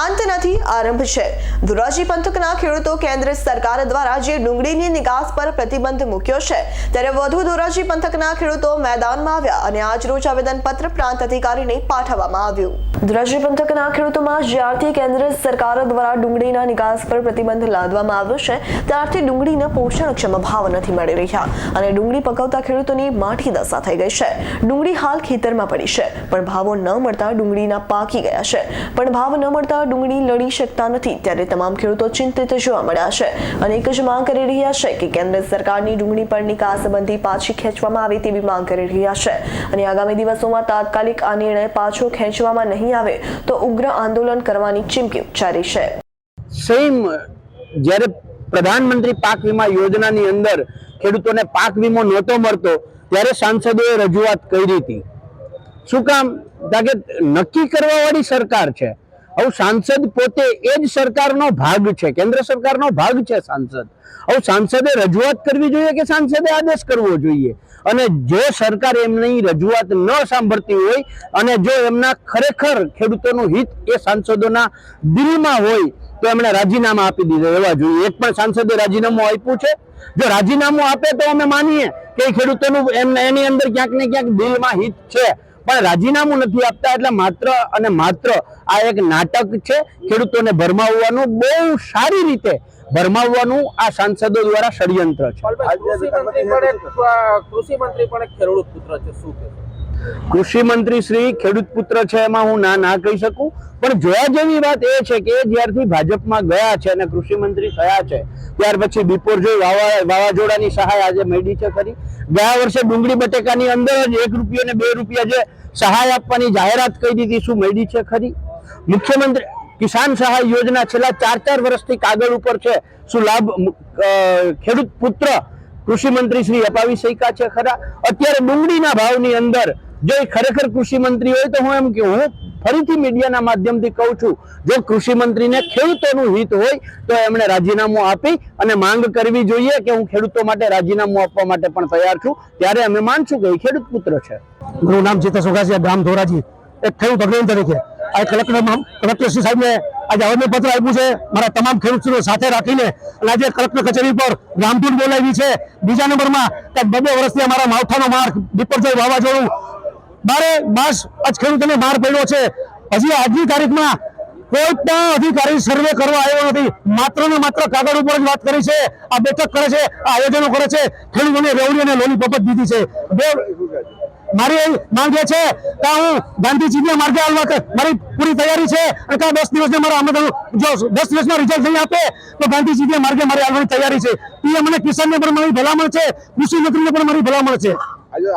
અંત નથી આરંભ છે. ધોરાજી પંથકના ખેડૂતો કેન્દ્ર સરકાર દ્વારા જે ડુંગળીની નિકાસ પર પ્રતિબંધ મૂક્યો છે, ત્યારે વધુ ધોરાજી પંથકના ખેડૂતો મેદાનમાં આવ્યા અને આજરોજ આવેદનપત્ર પ્રાંત અધિકારીને પાઠવવામાં આવ્યું. ધોરાજી પંથકના ખેડૂતોમાં જ્યારથી કેન્દ્ર સરકાર દ્વારા ડુંગળીના નિકાસ પર પ્રતિબંધ લાદવામાં આવ્યો છે, ત્યારથી ડુંગળીના પોષણક્ષમ ભાવ નથી મળી રહ્યા અને ડુંગળી પકવતા ખેડૂતોની માઠી દશા થઈ ગઈ છે. ડુંગળી હાલ ખેતરમાં પડી છે, પણ ભાવો ન મળતા ડુંગળીના પાકી ગયા છે. પણ ભાવ ન મળતા ડુંગળી લડી શકતા નથી, ત્યારે તમામ ખેડૂતો ચિંતિત જોવા મળ્યા છે અને એક જ માંગ કરી રહ્યા છે કે કેન્દ્ર સરકારની ડુંગળી પર નિકાસબંધી પાછી ખેંચવામાં આવે તેવી માંગ કરી રહ્યા છે. અને આગામી દિવસોમાં તાત્કાલિક આ નિર્ણય પાછો ખેંચવામાં નહીં આવે તો ઉગ્ર આંદોલન કરવાની ચીમકી ઉચ્ચારી છે. સેમ જ્યારે પ્રધાનમંત્રી પાક વીમા યોજનાની અંદર ખેડૂતોને પાક વીમો નહોતો મળતો, ત્યારે સાંસદોએ રજૂઆત કરી હતી. શું કામ? કે નક્કી કરવા વાળી સરકાર છે. હવે સાંસદ પોતે એ જ સરકારનો ભાગ છે, કેન્દ્ર સરકારનો ભાગ છે સાંસદ. હવે સાંસદે રજૂઆત કરવી જોઈએ કે સાંસદે આદેશ કરવો જોઈએ? અને જો સરકાર એમની રજૂઆત ન સાંભળતી હોય અને જો એમના ખરેખર ખેડૂતોનું હિત એ સાંસદોના દિલમાં હોય, તો એમણે રાજીનામા આપી દીધા એવા જોઈએ. એક પણ સાંસદે રાજીનામું આપ્યું છે. જો રાજીનામું આપે તો અમે માનીએ કે ખેડૂતોનું એમને એની અંદર ક્યાંક ને ક્યાંક દિલમાં હિત છે. પણ રાજીનામું નથી આપતા એટલે માત્ર અને માત્ર આ એક નાટક છે ખેડૂતોને ભરમાવવાનું, બહુ સારી રીતે ભરમાવવાનું આ સાંસદો દ્વારા ષડયંત્ર છે. કૃષિ મંત્રી પણ ખેડૂત પુત્ર છે. શું કૃષિ મંત્રી શ્રી ખેડૂત પુત્ર છે એમાં હું ના ના કહી શકું. પણ જોયા જેવી વાત એ છે કે જ્યારથી ભાજપમાં ગયા છે અને કૃષિ મંત્રી થયા છે, ત્યાર પછી બિપોરજોય વાવા વાવાઝોડાની સહાય આજે મળી છે ખરી. ગયા વર્ષે ડુંગળી બટેકાની અંદર જ એક રૂપિયા ને બે રૂપિયા જે સહાય આપવાની જાહેરાત કરી દીધી શું મળી છે ખરી? મુખ્યમંત્રી કિસાન સહાય યોજના છેલ્લા ચાર ચાર વર્ષથી કાગળ ઉપર છે. શું લાભ ખેડૂત પુત્ર કૃષિ મંત્રી શ્રી અપાવી શક્યા છે ખરા? અત્યારે ડુંગળીના ભાવની અંદર જો એ ખરેખર કૃષિ મંત્રી હોય તો હું એમ કે હું ફરીથી મીડિયાના માધ્યમથી કહું છું, જો કૃષિ મંત્રીને ખેડૂતોનું હિત હોય તો એમણે રાજીનામું આપી અને માંગ કરવી જોઈએ કે હું ખેડૂતો માટે રાજીનામું આપવા માટે પણ તૈયાર છું. ત્યારે અમે માનશું કે એ ખેડૂત પુત્ર છે. મારું નામ ચેતસ ઓગાસિયા, ગામ ધોરાજી. એક ખેડૂત અગ્રણી તરીકે. આ કલેક્ટર કલેક્ટર શ્રી સાહેબને આજે આવેદન પત્ર આપ્યું છે. મારા તમામ ખેડૂતોને સાથે રાખીને અને આજે કલેક્ટર કચેરી પર રામધૂન બોલાવી છે. બીજા નંબરમાં કે બબે વર્ષથી અમારા માવઠાનો માર દીપકજય વાવાઝોડું બારે માસ આજ ખેડૂતોને માર પડ્યો છે. હજી આજની તારીખમાં કોઈ પણ અધિકારી સર્વે કરવા આવ્યો નથી. માત્ર ને માત્ર કાગળ ઉપર જ વાત કરી છે. આ બેઠક કરે છે. આ આયોજનો કરે છે. ખેડૂતોને રેવડી અને લોલી પપત દીધી છે. મારી માંગ એ છે કે હું ગાંધીજીના માર્ગે આવવા મારી પૂરી તૈયારી છે અને કે દસ દિવસને મારા આમંત્રણ જો દસ દિવસમાં રિઝલ્ટ નહીં આપે તો ગાંધીજીના માર્ગે મારી આવવાની તૈયારી છે. એ મને કિસાનને પણ મારી ભલામણ છે કૃષિ મંત્રીને પણ મારી ભલામણ છે. આજે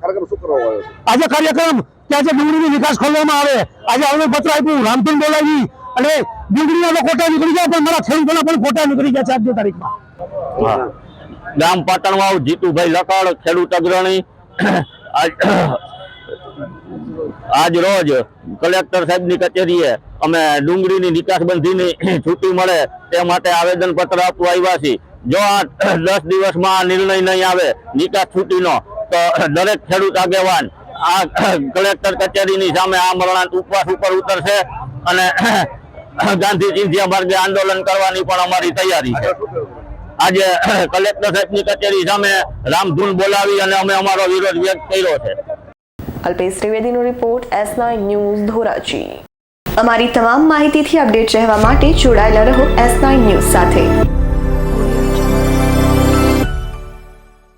કાર્યક્રમ શું કરવા આવ્યો છે? આજે કાર્યક્રમ કે આજે ડુંગળીનો વિકાસ ખોલવામાં આવે. આજે આવું પત્ર આપ્યું રામધૂન બોલાવી. અને ડુંગળીના તો ખોટા નીકળી ગયા પણ મારા ખેડૂતોના પણ ખોટા નીકળી ગયા છે આજની તારીખમાં. ગામ પાટણવાવ જીતુભાઈ લકડ ખેડૂત અગ્રણી આજ- રોજ કલેક્ટર સાહેબની કચેરીએ અમે ડુંગળીની નિકાસબંધીની છૂટી મળે તે માટે આવેદન પત્ર આપવા આવ્યા છીએ. જો આ દસ દિવસમાં આ નિર્ણય નહીં આવે, નિકાસ છૂટીનો, તો દરેક ખેડૂત આગેવાન આ કલેક્ટર કચેરીની સામે આ મરણાંત ઉપવાસ ઉપર ઉતરશે અને ગાંધી ચિંધ્યા માર્ગે આંદોલન કરવાની પણ અમારી તૈયારી છે. આજે કલેક્ટર સાહેબની કચેરી સામે રામધૂન બોલાવી અને અમે અમારો વિરોધ વ્યક્ત કર્યો છે. Alpesh ત્રિવેદીનો report S nine news Dhoraji. અમારી તમામ માહિતીથી અપડેટ રહેવા માટે જોડાયેલા રહો એસ નાઇન ન્યૂઝ સાથે.